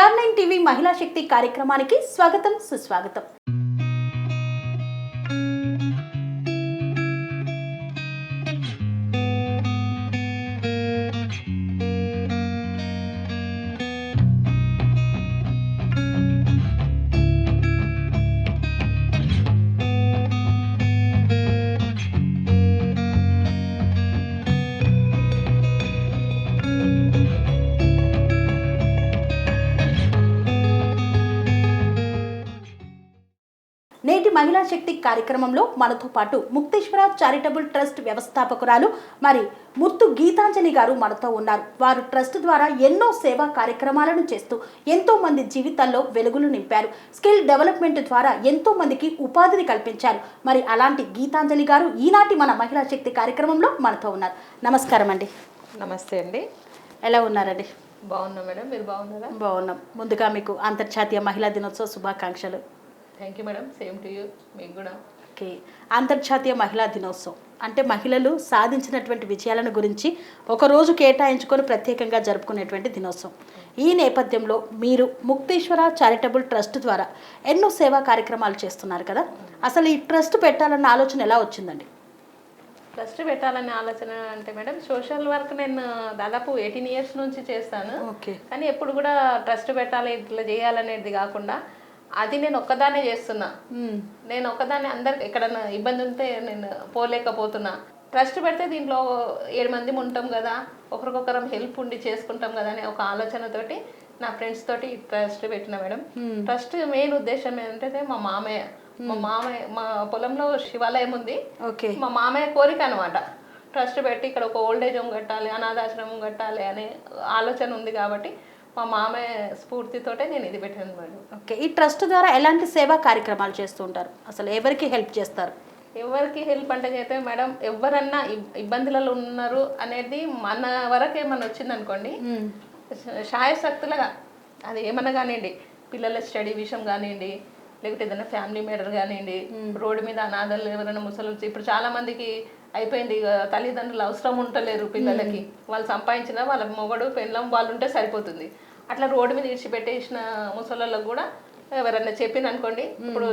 TR nine TV మహిళా శక్తి కార్యక్రమానికి స్వాగతం సుస్వాగతం. మహిళా శక్తి కార్యక్రమంలో మనతో పాటు ముక్తేశ్వర చారిటబుల్ ట్రస్ట్ వ్యవస్థాపకురాలు మరి ముత్తు గీతాంజలి గారు మనతో ఉన్నారు. వారు ట్రస్ట్ ద్వారా ఎన్నో సేవా కార్యక్రమాలను చేస్తూ ఎంతో మంది జీవితాల్లో వెలుగులు నింపారు. స్కిల్ డెవలప్మెంట్ ద్వారా ఎంతో మందికి ఉపాధిని కల్పించారు. మరి అలాంటి గీతాంజలి గారు ఈనాటి మన మహిళా శక్తి కార్యక్రమంలో మనతో ఉన్నారు. నమస్కారం అండి. నమస్తే అండి. ఎలా ఉన్నారండి? బాగున్నా మేడం. మీరు బాగున్నారా? బాగున్నాం. ముందుగా మీకు అంతర్జాతీయ మహిళా దినోత్సవ శుభాకాంక్షలు. Thank you madam same to you మీకు కూడా ఓకే అంతర్జాతీయ మహిళా దినోత్సవం. అంటే మహిళలు సాధించినటువంటి విజయాలను గురించి ఒక రోజు కేటాయించుకొని ప్రత్యేకంగా జరుపుకునేటువంటి దినోత్సవం. ఈ నేపథ్యంలో మీరు ముక్తేశ్వర చారిటబుల్ ట్రస్ట్ ద్వారా ఎన్నో సేవా కార్యక్రమాలు చేస్తున్నారు కదా? అసలు ఈ ట్రస్ట్ పెట్టాలన్న ఆలోచన ఎలా వచ్చిందండి? ట్రస్ట్ పెట్టాలనే ఆలోచన అంటే మేడం సోషల్ వర్క్ నేను దాదాపు ఎయిటీన్ ఇయర్స్ నుంచి చేస్తాను. ఓకే. కానీ ఎప్పుడు కూడా ట్రస్ట్ పెట్టాలి ఇట్లా చేయాలనేది కాకుండా అది నేను ఒక్కదాన్నే చేస్తున్నా. నేను ఒక్కదాన్ని అందరికి ఎక్కడన్నా ఇబ్బంది ఉంటే నేను పోలేకపోతున్నా. ట్రస్ట్ పెడితే దీంట్లో ఏడు మంది ఉంటాం కదా ఒకరికొకరం హెల్ప్ ఉండి చేసుకుంటాం కదా అనే ఒక ఆలోచనతోటి నా ఫ్రెండ్స్ తోటి ట్రస్ట్ పెట్టిన మేడం. ట్రస్ట్ మెయిన్ ఉద్దేశం ఏంటంటే మా మామయ్య. మా మామయ్య మా పొలంలో శివాలయం ఉంది. మా మామయ్య కోరిక అనమాట ట్రస్ట్ పెట్టి ఇక్కడ ఒక ఓల్డేజ్ హోమ్ కట్టాలి అనాథాశ్రమం కట్టాలి అనే ఆలోచన ఉంది కాబట్టి మా మామయ్య స్ఫూర్తితోటే నేను ఇది పెట్టాను మేడం. ఓకే. ఈ ట్రస్ట్ ద్వారా ఎలాంటి సేవా కార్యక్రమాలు చేస్తూ ఉంటారు? అసలు ఎవరికి హెల్ప్ చేస్తారు? ఎవరికి హెల్ప్ అంటే అయితే మేడం ఎవరన్నా ఇబ్- ఇబ్బందులలో ఉన్నారు అనేది మన వరకు ఏమన్నా వచ్చింది అనుకోండి శాయశక్తులుగా అది ఏమన్నా కానివ్వండి పిల్లల స్టడీ విషయం కానివ్వండి లేకపోతే ఏదైనా ఫ్యామిలీ మేటర్ కానివ్వండి రోడ్డు మీద అనాథలు ఎవరైనా ముసలు ఇప్పుడు చాలా మందికి అయిపోయింది. ఇక తల్లిదండ్రులు అవసరం ఉంటలేరు పిల్లలకి. వాళ్ళు సంపాదించిన వాళ్ళ మొగడు పెళ్ళం వాళ్ళు ఉంటే సరిపోతుంది. అట్లా రోడ్డు మీద ఇడిచిపెట్టేసిన ముసలోళ్ళకు కూడా ఎవరన్నా చెప్పింది అనుకోండి ఇప్పుడు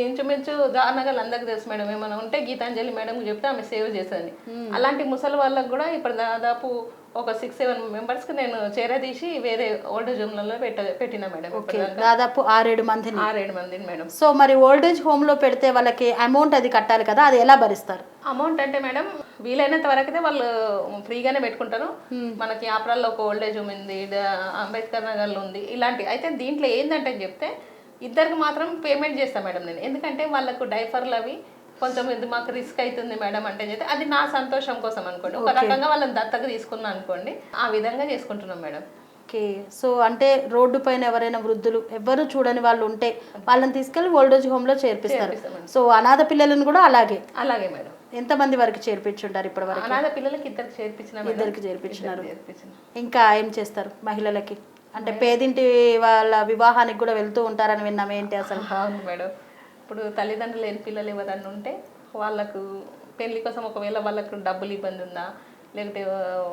ఇంచుమించు జానగల్ అందరికి తెలుసు మేడం. ఏమైనా ఉంటే గీతాంజలి మేడం చెప్తే ఆమె సేవ్ చేసేది అలాంటి ముసలి వాళ్ళకు కూడా ఇప్పుడు దాదాపు ఒక సిక్స్ సెవెన్ మెంబర్స్కి నేను చేరదీసి వేరే ఓల్డ్ హోమ్లలో పెట్ట పెట్టిన మేడం ఓకే. దాదాపు ఆరేడు మందిని. ఆరేడు మందిని మేడం. సో మరి ఓల్డేజ్ హోమ్లో పెడితే వాళ్ళకి అమౌంట్ అది కట్టాలి కదా అది ఎలా భరిస్తారు? అమౌంట్ అంటే మేడం వీలైనంత వరకు అయితే వాళ్ళు ఫ్రీగానే పెట్టుకుంటారు. మనకి ఆపరాల్లో ఒక ఓల్డేజ్ హోమ్ ఉంది అంబేద్కర్ నగర్లో ఉంది ఇలాంటి. అయితే దీంట్లో ఏంటంటే చెప్తే ఇద్దరికి మాత్రం పేమెంట్ చేస్తాను మేడం నేను. ఎందుకంటే వాళ్ళకు డైఫర్లు అవి కొంచెం మాకు రిస్క్ అవుతుంది మేడం అంటే చెప్తే అది నా సంతోషం కోసం అనుకోండి. ఒక రకంగా వాళ్ళని దత్తగా తీసుకున్నా అనుకోండి ఆ విధంగా చేసుకుంటున్నాం మేడం. ఓకే సో అంటే రోడ్డు పైన ఎవరైనా వృద్ధులు ఎవరు చూడని వాళ్ళు ఉంటే వాళ్ళని తీసుకెళ్ళి ఓల్డేజ్ హోమ్లో చేర్పిస్తారు. సో అనాథ పిల్లలను కూడా అలాగే. అలాగే మేడం. ఎంతమంది వరకు చేర్పించుంటారు ఇప్పటి వరకు అనాథ పిల్లలకి ఇద్దరికి చేర్పించిన ఇద్దరికి చేర్పించినారు. చేర్పించిన. ఇంకా ఏం చేస్తారు మహిళలకి? అంటే పేదింటి వాళ్ళ వివాహానికి కూడా వెళ్తూ ఉంటారని విన్నాం ఏంటి అసలు? అవును మేడం. ఇప్పుడు తల్లిదండ్రులు లేని పిల్లలు ఎవరన్నా ఉంటే వాళ్ళకు పెళ్ళి కోసం ఒకవేళ వాళ్ళకు డబ్బులు ఇబ్బంది ఉందా? లేకపోతే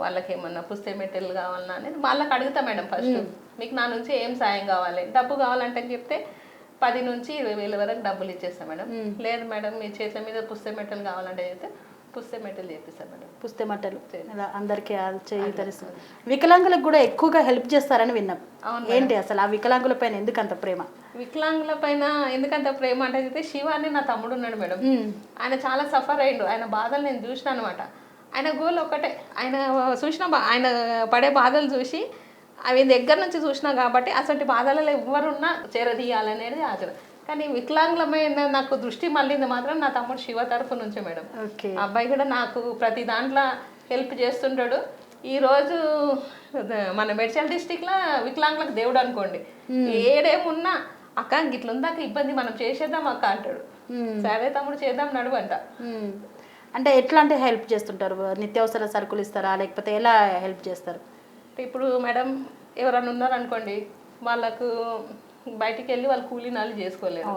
వాళ్ళకి ఏమన్నా పుస్తక మెటీరియల్ కావాలన్నా అనేది వాళ్ళకి అడుగుతా మేడం ఫస్ట్. మీకు నా నుంచి ఏం సాయం కావాలి? డబ్బు కావాలంటే అని చెప్తే పది నుంచి ఇరవై వేల వరకు డబ్బులు ఇచ్చేస్తాం మేడం. లేదు మేడం మీ చేతుల మీద పుస్తక మెటీరియల్ కావాలంటే చెప్తే పుస్తక మెటీరియల్ చేపిస్తాం మేడం. పుస్తే మట్టలు అందరికీ అది చేయి తెలుస్తుంది వికలాంగులకు కూడా ఎక్కువగా హెల్ప్ చేస్తారని విన్నాం. ఏంటి అసలు ఆ వికలాంగుల పైన ఎందుకు అంత ప్రేమ? వికలాంగుల పైన ఎందుకంత ప్రేమ అంటే అయితే శివ అని నా తమ్ముడు ఉన్నాడు మేడం. ఆయన చాలా సఫర్ అయ్యిండు. ఆయన బాధలు నేను చూసిన అనమాట ఆయన గోల్ ఒకటే ఆయన చూసిన ఆయన పడే బాధలు చూసి అవి దగ్గర నుంచి చూసినా కాబట్టి అసలు బాధలలో ఎవరున్నా చేరదీయాలనేది ఆచరణ కానీ వికలాంగులమైన నాకు దృష్టి మళ్ళీంది మాత్రం నా తమ్ముడు శివ తరఫు నుంచే మేడం. అబ్బాయి కూడా నాకు ప్రతి దాంట్లో హెల్ప్ చేస్తుంటాడు. ఈరోజు మన మెడ్చల్ డిస్టిక్లో వికలాంగులకు దేవుడు అనుకోండి. ఏడేమున్నా అక్క గిట్లుందా అక్క ఇబ్బంది మనం చేసేద్దాం అక్క అంటాడు. సరే తమ్ముడు చేద్దాం నడువు అంట. అంటే ఎట్లాంటి హెల్ప్ చేస్తుంటారు? నిత్యావసర సరుకులు ఇస్తారా? లేకపోతే ఎలా హెల్ప్ చేస్తారు? ఇప్పుడు మేడం ఎవరన్నా ఉన్నారనుకోండి వాళ్ళకు బయటికి వెళ్ళి వాళ్ళు కూలీ నాలు చేసుకోలేరు.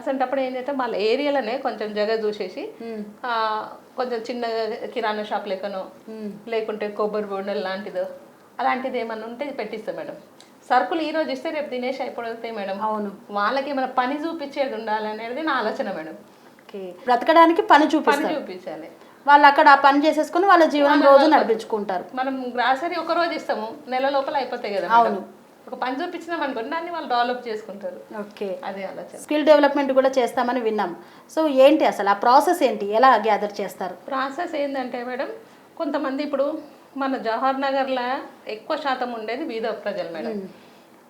అసంటప్పుడు ఏం చేస్తే? వాళ్ళ ఏరియాలోనే కొంచెం జగ చూసేసి కొంచెం చిన్న కిరాణా షాప్ లెక్కనో లేకుంటే కొబ్బరి బొండలు లాంటిదో అలాంటిది ఏమన్నా ఉంటే పెట్టిస్తాం మేడం. సరుకులు ఈ రోజు ఇస్తే రేపు తినేసి అయిపోతాయి మేడం. అవును. వాళ్ళకి ఏమైనా పని చూపించేది ఉండాలి అనేది నా ఆలోచన మేడం. ఓకే. బ్రతకడానికి పని పని చూపిస్తారు. చూపించాలి. వాళ్ళు అక్కడ ఆ పని చేసేసుకుని వాళ్ళ జీవనం రోజు నడిపించుకుంటారు. మనం గ్రాసరీ ఒక రోజు ఇస్తాము నెల లోపల అయిపోతాయి కదా అవును. ఒక పని చూపించినాం అనుకోండి దాన్ని వాళ్ళు డెవలప్ చేసుకుంటారు. ఓకే. అదే ఆలోచన. స్కిల్ డెవలప్మెంట్ కూడా చేస్తామని విన్నాం. సో ఏంటి అసలు ఆ ప్రాసెస్ ఏంటి? ఎలా గ్యాదర్ చేస్తారు? ప్రాసెస్ ఏంటంటే మేడం కొంతమంది ఇప్పుడు మన జవహర్ నగర్లో ఎక్కువ శాతం ఉండేది బీద ప్రజలు మేడం.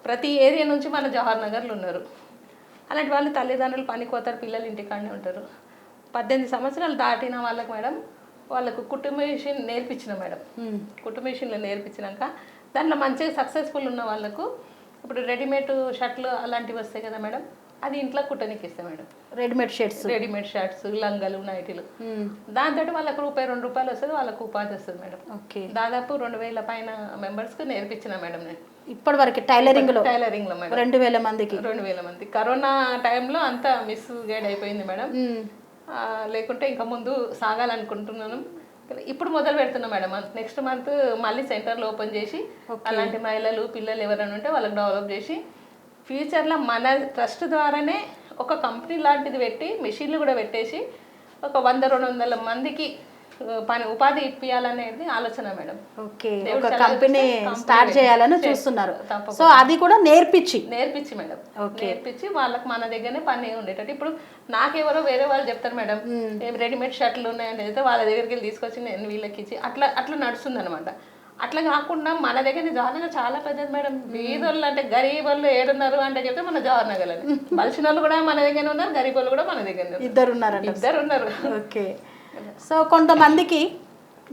ప్రతి ఏరియా నుంచి మన జవహర్ నగర్లో ఉన్నారు. అలాంటి వాళ్ళు తల్లిదండ్రులు పనికి పోతారు పిల్లలు ఇంటికాడనే ఉంటారు. పద్దెనిమిది సంవత్సరాలు దాటిన వాళ్ళకి మేడం వాళ్ళకు కుటుంబ మిషన్ నేర్పించిన మేడం. కుటుంబ మిషన్లు నేర్పించినాక దాంట్లో మంచిగా సక్సెస్ఫుల్ ఉన్న వాళ్ళకు ఇప్పుడు రెడీమేడ్ షర్ట్లు అలాంటివి వస్తాయి కదా మేడం. అది ఇంట్లో కుట్టనికి ఇస్తాం madam. Readymade shirts readymade shirts లంగలు నైటీలు. దాంతో వాళ్ళకు రూపాయి రెండు రూపాయలు వస్తుంది వాళ్ళకు ఉపాధి వస్తుంది మేడం. ఓకే. దాదాపు రెండు వేల పైన మెంబర్స్కి నేర్పించిన మేడం నేను. ఇప్పటి వరకు టైలరింగ్లో టైలరింగ్లో మేడం. రెండు వేల మందికి? రెండు వేల మంది. కరోనా టైంలో అంతా మిస్ గైడ్ అయిపోయింది మేడం. ఆ, లేకుంటే ఇంకా ముందు సాగాలనుకుంటున్నాను. ఇప్పుడు మొదలు పెడుతున్నాం మేడం. నెక్స్ట్ మంత్ మళ్ళీ సెంటర్లు ఓపెన్ చేసి అలాంటి మహిళలు పిల్లలు ఎవరైనా ఉంటే వాళ్ళకి డెవలప్ చేసి ఫ్యూచర్లో మన ట్రస్ట్ ద్వారానే ఒక కంపెనీ లాంటిది పెట్టి మిషన్లు కూడా పెట్టేసి ఒక వంద రెండు వందల మందికి పని ఉపాధి ఇప్పించాలనేది ఆలోచన మేడం. ఓకే ఒక కంపెనీ స్టార్ట్ చేయాలని చేస్తా- చూస్తున్నారు. సో అది కూడా నేర్పించి. నేర్పించి మేడం. నేర్పించి వాళ్ళకి మన దగ్గరనే పని ఉండేటట్టు. ఇప్పుడు నాకెవరో వేరే వాళ్ళు చెప్తారు మేడం ఏం రెడీమేడ్ షర్ట్లు ఉన్నాయంటే అయితే వాళ్ళ దగ్గరికి వెళ్ళి తీసుకొచ్చి నేను వీళ్ళకి ఇచ్చి అట్లా అట్లా నడుస్తుంది అనమాట అట్లా కాకుండా మన దగ్గర జవహర్నగర్ చాలా పెద్దది మేడం. బీదోళ్ళు అంటే గరీబ్ వాళ్ళు ఏడున్నారు అంటే చెప్తే మన అని బలిసిన వాళ్ళు కూడా మన దగ్గర ఉన్నారు గరీబ్ వాళ్ళు కూడా మన దగ్గర ఉన్నారు. ఇద్దరు ఉన్నారంట ఇద్దరు ఉన్నారు ఓకే. సో కొంతమందికి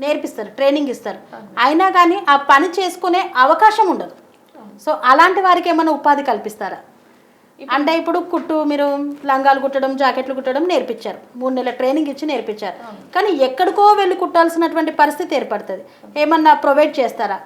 నేర్పిస్తారు ట్రైనింగ్ ఇస్తారు. అయినా కానీ ఆ పని చేసుకునే అవకాశం ఉండదు. సో అలాంటి వారికి ఏమైనా ఉపాధి కల్పిస్తారా? అంటే ఇప్పుడు కుట్టు మీరు లంగాలు కుట్టడం జాకెట్లు కుట్టడం నేర్పించారు. మూడు నెలల ట్రైనింగ్ ఇచ్చి నేర్పించారు. కానీ ఎక్కడికో వెళ్ళి కుట్టాల్సినటువంటి పరిస్థితి ఏర్పడుతుంది. ఏమన్నా ప్రొవైడ్ చేస్తారా?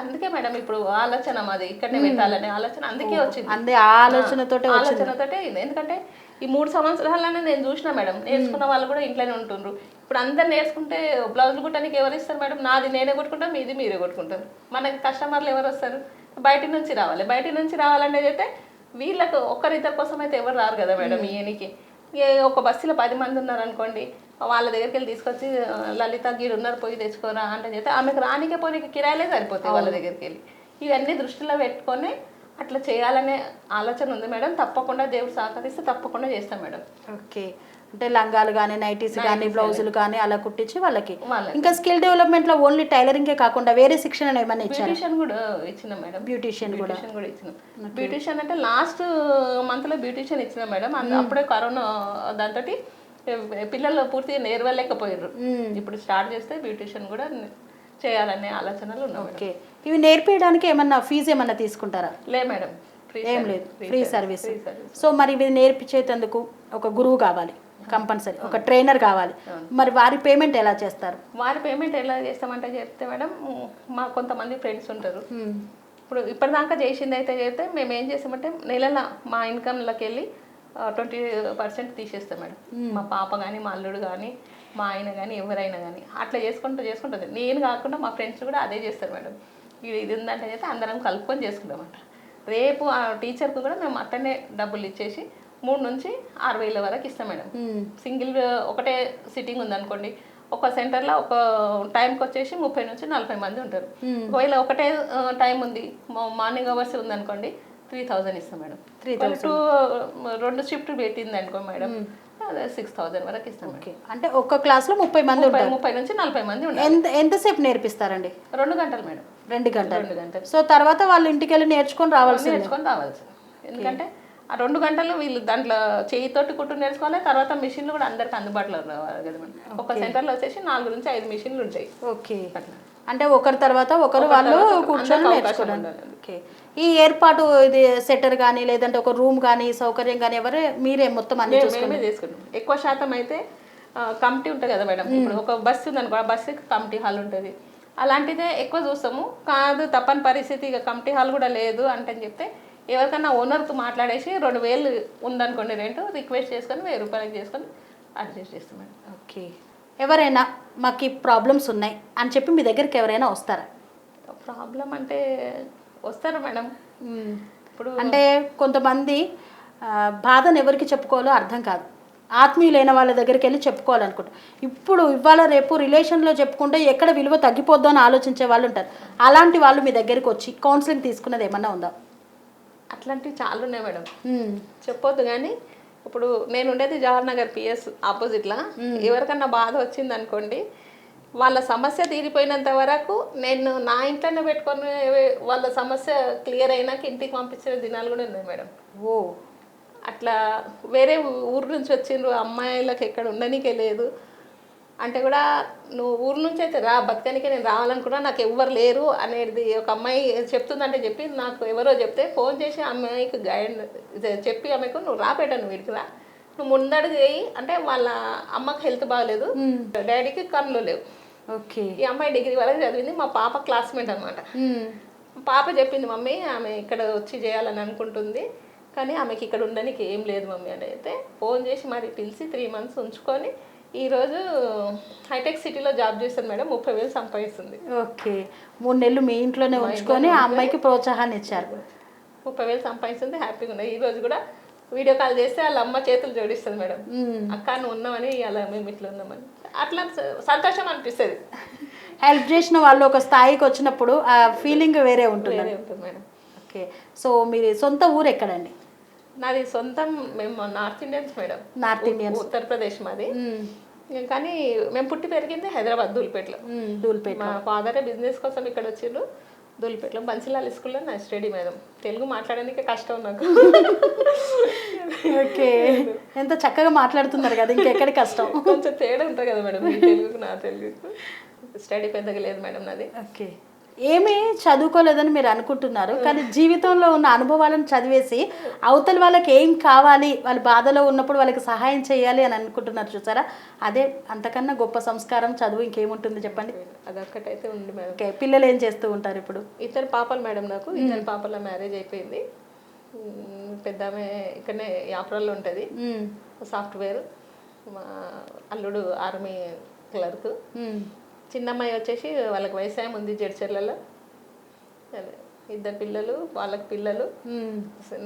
అందుకే మేడం ఇప్పుడు ఆలోచన మాది ఇక్కడనే పెట్టాలనే ఆలోచన అందుకే వచ్చింది. అందే ఆ ఆలోచనతోటే వచ్చింది. ఆలోచనతోటే ఇది ఎందుకంటే ఈ మూడు సంవత్సరాలనే నేను చూసిన మేడం. నేర్చుకున్న వాళ్ళు కూడా ఇంట్లోనే ఉంటుండ్రు. ఇప్పుడు అందరు నేర్చుకుంటే బ్లౌజులు కుట్టడానికి ఎవరు ఇస్తారు మేడం? నాది నేనే కొట్టుకుంటాం మీది మీరే కొట్టుకుంటారు. మనకి కస్టమర్లు ఎవరు వస్తారు? బయట నుంచి రావాలి. బయట నుంచి రావాలంటే అయితే వీళ్ళకు ఒక్కరిద్దరి కోసం అయితే ఎవరు రారు కదా మేడం ఈయనకి. ఏ ఒక బస్సులో పది మంది ఉన్నారు అనుకోండి వాళ్ళ దగ్గరికి వెళ్ళి తీసుకొచ్చి లలిత గీడు ఉన్నారు పోయి తెచ్చుకోరా అంటే చేస్తే ఆమెకు రానికే పోనీకి కిరాయిలే సరిపోతాయి వాళ్ళ దగ్గరికి వెళ్ళి. ఇవన్నీ దృష్టిలో పెట్టుకొని అట్లా చేయాలనే ఆలోచన ఉంది మేడం. తప్పకుండా దేవుడు సహకరిస్తే తప్పకుండా చేస్తాం మేడం. ఓకే. అంటే లంగాలు కానీ నైటీస్ కానీ బ్లౌజులు కానీ అలా కుట్టించి వాళ్ళకి. ఇంకా స్కిల్ డెవలప్మెంట్లో ఓన్లీ టైలరింగే కాకుండా వేరే శిక్షణ ఏమైనా ఇచ్చారు? బ్యూటిషియన్ కూడా ఇచ్చినాం మేడం. బ్యూటిషియన్ కూడా. ఇచ్చినాం. బ్యూటిషియన్ అంటే లాస్ట్ మంత్లో బ్యూటిషియన్ ఇచ్చినాం మేడం. అప్పుడే కరోనా దాంతో పిల్లలు పూర్తిగా నేర్వలేకపోయారు ఇప్పుడు స్టార్ట్ చేస్తే బ్యూటిషియన్ కూడా చేయాలనే ఆలోచనలు ఉన్నాం మేడం. ఓకే. ఇవి నేర్పించడానికి ఏమన్నా ఫీజు ఏమన్నా తీసుకుంటారా? లే మేడం. ఏం లేదు. Free service. Free service. So మరి ఇవి నేర్పించేందుకు ఒక గురువు కావాలి. కంపల్సరీ. ఒక ట్రైనర్ కావాలి. మరి వారి పేమెంట్ ఎలా చేస్తారు? వారి పేమెంట్ ఎలా చేస్తామంటే చెప్తే మేడం మా కొంతమంది ఫ్రెండ్స్ ఉంటారు. ఇప్పుడు ఇప్పటిదాకా చేసింది అయితే చేస్తే మేము ఏం చేస్తామంటే నెలల మా ఇన్కమ్లోకి వెళ్ళి ట్వంటీ పర్సెంట్ తీసేస్తాం మేడం. మా. పాప కానీ మా అల్లుడు కానీ మా ఆయన కానీ ఎవరైనా కానీ అట్లా చేసుకుంటూ చేసుకుంటుంది నేను కాకుండా మా ఫ్రెండ్స్ కూడా అదే చేస్తారు మేడం. ఇది ఇది ఉందంటే అయితే అందరం కలుపుకొని చేసుకుంటామంట రేపు ఆ టీచర్కి కూడా మేము అట్టనే డబ్బులు ఇచ్చేసి మూడు నుంచి ఆరు వేల వరకు ఇస్తాం మేడం. సింగిల్ ఒకటే సిట్టింగ్ ఉందనుకోండి ఒక సెంటర్లో ఒక టైంకి వచ్చేసి ముప్పై నుంచి నలభై మంది ఉంటారు. ఒకవేళ ఒకటే టైం ఉంది మార్నింగ్ అవర్స్ ఉందనుకోండి త్రీ థౌజండ్ ఇస్తాం మేడం. త్రీ టూ రెండు షిఫ్ట్ పెట్టింది అనుకో మేడం అదే సిక్స్ థౌజండ్ వరకు ఇస్తాం ఓకే. అంటే ఒక్క క్లాస్లో ముప్పై మంది ముప్పై ఉంటారు. ముప్పై నుంచి నలభై మంది ఉంటారు. ఎంత ఎంతసేపు నేర్పిస్తారండి? రెండు గంటలు మేడం. రెండు గంటలు. రెండు గంటలు. సో తర్వాత వాళ్ళు ఇంటికి వెళ్ళి నేర్చుకొని రావాల్సింది. నేర్చుకొని రావాల్సి ఎందుకంటే ఆ రెండు గంటలు వీళ్ళు దాంట్లో చేయితోటి కుట్టు నేర్చుకోవాలి తర్వాత మిషన్లు కూడా అందరికి అందుబాటులో కదా ఒక సెంటర్లో వచ్చేసి నాలుగు నుంచి ఐదు మిషన్లు ఉంటాయి. ఓకే. అంటే ఒకరి తర్వాత ఒకరు వాళ్ళు కూర్చొని ఓకే. ఈ ఏర్పాటు ఇది సెటర్ కానీ లేదంటే ఒక రూమ్ కానీ సౌకర్యం కానీ ఎవరే మీరే మొత్తం అన్ని చేసుకుంటాం. ఎక్కువ శాతం అయితే కమిటీ ఉంటుంది కదా మేడం. ఇప్పుడు ఒక బస్సు ఉంది అనుకో ఆ బస్సుకి కమిటీ హాల్ ఉంటుంది. అలాంటిదే ఎక్కువ చూస్తాము. కాదు తప్పని పరిస్థితి ఇక కమిటీ హాల్ కూడా లేదు అంటే అని చెప్తే ఎవరికన్నా ఓనర్తో మాట్లాడేసి రెండు వేలు ఉందనుకోండి రెంట్ రిక్వెస్ట్ చేసుకొని వెయ్యి రూపాయలకి చేసుకొని అడ్జస్ట్ చేస్తాం మేడం ఓకే. ఎవరైనా మాకు ఈ ప్రాబ్లమ్స్ ఉన్నాయి అని చెప్పి మీ దగ్గరికి ఎవరైనా వస్తారా? ప్రాబ్లం అంటే వస్తారు మేడం. ఇప్పుడు అంటే కొంతమంది బాధను ఎవరికి చెప్పుకోవాలో అర్థం కాదు. ఆత్మీయులైన వాళ్ళ దగ్గరికి వెళ్ళి చెప్పుకోవాలనుకుంటారు. ఇప్పుడు ఇవాళ రేపు రిలేషన్లో చెప్పుకుంటే ఎక్కడ విలువ తగ్గిపోద్దో అని ఆలోచించే వాళ్ళు ఉంటారు. అలాంటి వాళ్ళు మీ దగ్గరికి వచ్చి కౌన్సిలింగ్ తీసుకున్నది ఏమన్నా ఉందా? అట్లాంటివి చాలా ఉన్నాయి మేడం. చెప్పొద్దు కానీ ఇప్పుడు నేను ఉండేది జవహర్ నగర్ పిఎస్ ఆపోజిట్లో. ఎవరికన్నా బాధ వచ్చింది అనుకోండి వాళ్ళ సమస్య తీరిపోయినంత వరకు నేను నా ఇంట్లోనే పెట్టుకొని వాళ్ళ సమస్య క్లియర్ అయినాక ఇంటికి పంపించిన దినాలు కూడా ఉన్నాయి మేడం. ఓ. అట్లా వేరే ఊరు నుంచి వచ్చిండ్రు అమ్మాయిలకు ఎక్కడ ఉండనికే లేదు. అంటే కూడా నువ్వు ఊరు నుంచి అయితే రా బతకనికే నేను రావాలనుకున్నా నాకు ఎవ్వరు లేరు అనేది ఒక అమ్మాయి చెప్తుందంటే చెప్పి నాకు ఎవరో చెప్తే ఫోన్ చేసి అమ్మాయికి గైడ్ చెప్పి ఆమెకు నువ్వు రాపేట నువ్వు వీడికి రా. నువ్వు ముందడుగు వేయి అంటే వాళ్ళ అమ్మకి హెల్త్ బాగాలేదు. డాడీకి కళ్ళు లేవు. ఓకే. ఈ అమ్మాయి డిగ్రీ వరకు చదివింది మా పాప క్లాస్మేట్ అనమాట. పాప చెప్పింది మమ్మీ ఆమె ఇక్కడ వచ్చి చేయాలని అనుకుంటుంది కానీ ఆమెకి ఇక్కడ ఉండడానికి ఏం లేదు మమ్మీ. అని అయితే ఫోన్ చేసి మరి పిలిచి త్రీ మంత్స్ ఉంచుకొని ఈరోజు హైటెక్ సిటీలో జాబ్ చేస్తాను మేడం ముప్పై వేలు సంపాదిస్తుంది. ఓకే. మూడు నెలలు మీ ఇంట్లోనే ఉంచుకొని ఆ అమ్మాయికి ప్రోత్సాహాన్ని ఇచ్చారు. ముప్పై వేలు సంపాదిస్తుంది హ్యాపీగా ఉన్నాయి ఈ రోజు కూడా వీడియో కాల్ చేస్తే వాళ్ళ అమ్మ చేతులు జోడిస్తుంది మేడం. అక్క నువ్వు ఉన్నామని అలా మేము ఇట్లా ఉన్నామని. అట్లా సంతోషం అనిపిస్తుంది. హెల్ప్ చేసిన వాళ్ళు ఒక స్థాయికి వచ్చినప్పుడు ఆ ఫీలింగ్ వేరే ఉంటుంది. వేరే ఉంటుంది మేడం. ఓకే. సో మీరు సొంత ఊరు ఎక్కడండి? నాది సొంతం మేము north Indians madam. North Indians. Uttar Pradesh మాది. కానీ మేము పుట్టి పెరిగింది హైదరాబాద్ దూల్పేటలో. దూల్పేట మా ఫాదరే బిజినెస్ కోసం ఇక్కడ వచ్చిండ్రు దూల్పేటలో. బన్సిలాల్ స్కూల్లో నా స్టడీ మేడం. తెలుగు మాట్లాడడానికి కష్టం నాకు. ఓకే. ఎంత చక్కగా మాట్లాడుతున్నారు కదా ఇంకెక్కడి కష్టం? కొంచెం తేడా ఉంటుంది కదా మేడం తెలుగుకు నా తెలుగుకు. స్టడీ పెద్దగా లేదు మేడం నాది. ఓకే. ఏమీ చదువుకోలేదని మీరు అనుకుంటున్నారు కానీ జీవితంలో ఉన్న అనుభవాలను చదివేసి అవతల వాళ్ళకి ఏం కావాలి వాళ్ళ బాధలో ఉన్నప్పుడు వాళ్ళకి సహాయం చేయాలి అని అనుకుంటున్నారు చూసారా? అదే అంతకన్నా గొప్ప సంస్కారం చదువు ఇంకేముంటుంది చెప్పండి? అదొక్కటైతే ఉంది మేడం. ఓకే పిల్లలు ఏం చేస్తూ ఉంటారు ఇప్పుడు? ఇద్దరు పాపలు మేడం నాకు ఇద్దరు పాపల మ్యారేజ్ అయిపోయింది. పెద్ద ఇక్కడనే యాప్రాల్లో ఉంటుంది. సాఫ్ట్వేర్ మా అల్లుడు ఆర్మీ క్లర్క్. చిన్నమ్మాయి వచ్చేసి వాళ్ళకి వ్యవసాయం ఉంది జడ్చర్లలో. అదే ఇద్దరు పిల్లలు వాళ్ళకి పిల్లలు.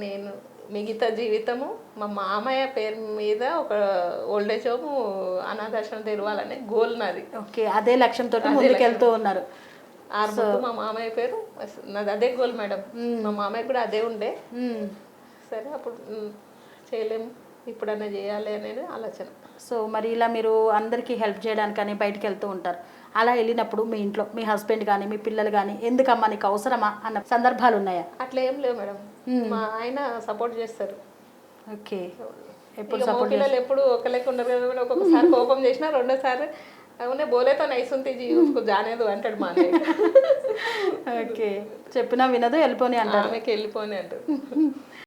నేను మిగతా జీవితము మా మామయ్య పేరు మీద ఒక ఓల్డేజ్ హోమ్ అనాథాశ్రమం తెరవాలనే గోల్ నాది. ఓకే అదే లక్ష్యంతో ముందుకెళ్తూ ఉన్నారు. ఆర్మూర్ మా మామయ్య పేరు నాది అదే గోల్ మేడం. మా మామయ్య కూడా అదే ఉండే. సరే అప్పుడు చేయలేము ఇప్పుడన్నా చేయాలి అనేది ఆలోచన. సో మరి ఇలా మీరు అందరికీ హెల్ప్ చేయడానికని బయటికి వెళ్తూ ఉంటారు. అలా వెళ్ళినప్పుడు మీ ఇంట్లో మీ హస్బెండ్ కానీ మీ పిల్లలు కానీ ఎందుకమ్మా నీకు అవసరమా అన్న సందర్భాలు ఉన్నాయా అట్లా ఏం లేవు మేడం. మా ఆయన సపోర్ట్ చేస్తారు. ఓకే. ఎప్పుడు మా పిల్లలు ఎప్పుడు ఒక లెక్క ఉండరు కదా ఒక్కొక్కసారి కోపం చేసినా రెండోసారి అవునే బోలేతో నైసుంతి జీ ఉస్కు జానేదు అంటాడు మా ఓకే. చెప్పినా వినదు వెళ్ళిపోని అంటారు. ఆమెకి వెళ్ళిపోని అంటారు.